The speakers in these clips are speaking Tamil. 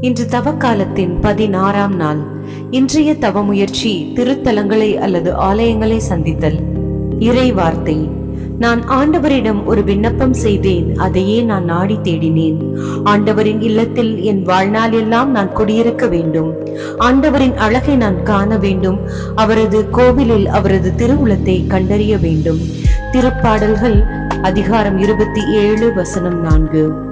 இன்று தவக்காலத்தின் பதினாறாம் நாள். இன்றைய தவ முயற்சி திருத்தலங்களை அல்லது ஆலயங்களை சந்தித்தல். இறை வார்த்தை நான் ஆண்டவரிடம் ஒரு விண்ணப்பம் செய்தேன் அதையே நான் நாடி தேடினேன். ஆண்டவரின் இல்லத்தில் என் வாழ்நாள் எல்லாம் நான் குடியிருக்க வேண்டும். ஆண்டவரின் அழகை நான் காண வேண்டும். அவரது கோவிலில் அவரது திருவுளத்தை கண்டறிய வேண்டும். திருப்பாடல்கள் அதிகாரம் இருபத்தி ஏழு வசனம் நான்கு.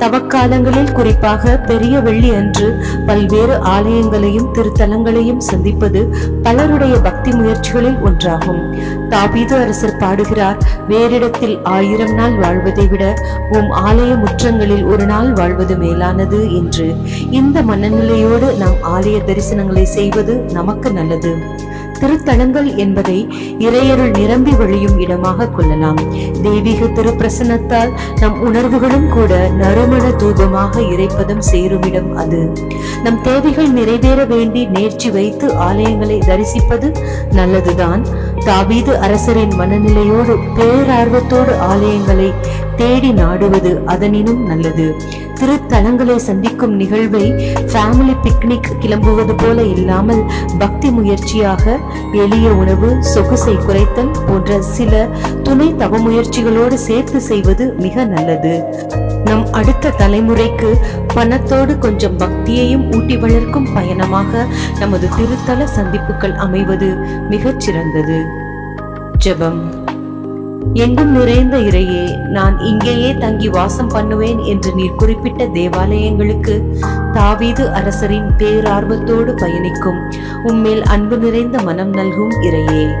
தவக்காலங்களில் குறிப்பாக பெரிய வெள்ளி அன்று பல்வேறு ஆலயங்களையும் திருத்தலங்களையும் சந்திப்பது பலருடைய பக்தி முயற்சிகளில் ஒன்றாகும். தாபீது அரசர் பாடுகிறார் வேறிடத்தில் ஆயிரம் நாள் வாழ்வதை விட உம் ஆலய முற்றங்களில் ஒரு நாள் வாழ்வது மேலானது என்று. இந்த மனநிலையோடு நாம் ஆலய தரிசனங்களை செய்வது நமக்கு நல்லது. திருத்தலங்கள் என்பதை இறையருள் நிரம்பி வழியும் இடமாக கொள்ளலாம். தெய்வீக திருப்பிரசனத்தால் நம் உணர்வுகளும் கூட நறுமண தூபமாக இறைப்பதம் சேருமிடம் அது. நம் தேவைகள் நிறைவேற வேண்டி நேர்ச்சி வைத்து ஆலயங்களை தரிசிப்பது நல்லதுதான். தாவீது அரசரின் மனநிலையோடு பேரார்வத்தோடு ஆலயங்களை தேடி நாடுவது அதனினும் நல்லது. திருத்தலங்களை சந்திக்கும் நிகழ்வை ஃபேமிலி பிக்னிக் கிளம்புவது போல இல்லாமல் பக்தி முயற்சியாக எளிய உணவு சொகுசை குறைத்தல் போன்ற சில துணை தவ முயற்சிகளோடு சேர்த்து செய்வது மிக நல்லது. நம் அடுத்த தலைமுறைக்கு பணத்தோடு கொஞ்சம் பக்தியையும் ஊட்டி வளர்க்கும் பயணமாக நமது திருத்தல சந்திப்புகள் அமைவது மிகச் சிறந்தது ஜெபம். எங்கும் நிறைந்த இறையே நான் இங்கேயே தங்கி வாசம் பண்ணுவேன் என்று நீர் குறிப்பிட்ட தேவாலயங்களுக்கு தாவீது அரசரின் பேரார்வத்தோடு பயணிக்கும். உம்மேல் அன்பு நிறைந்த மனம் நல்கும் இறையே.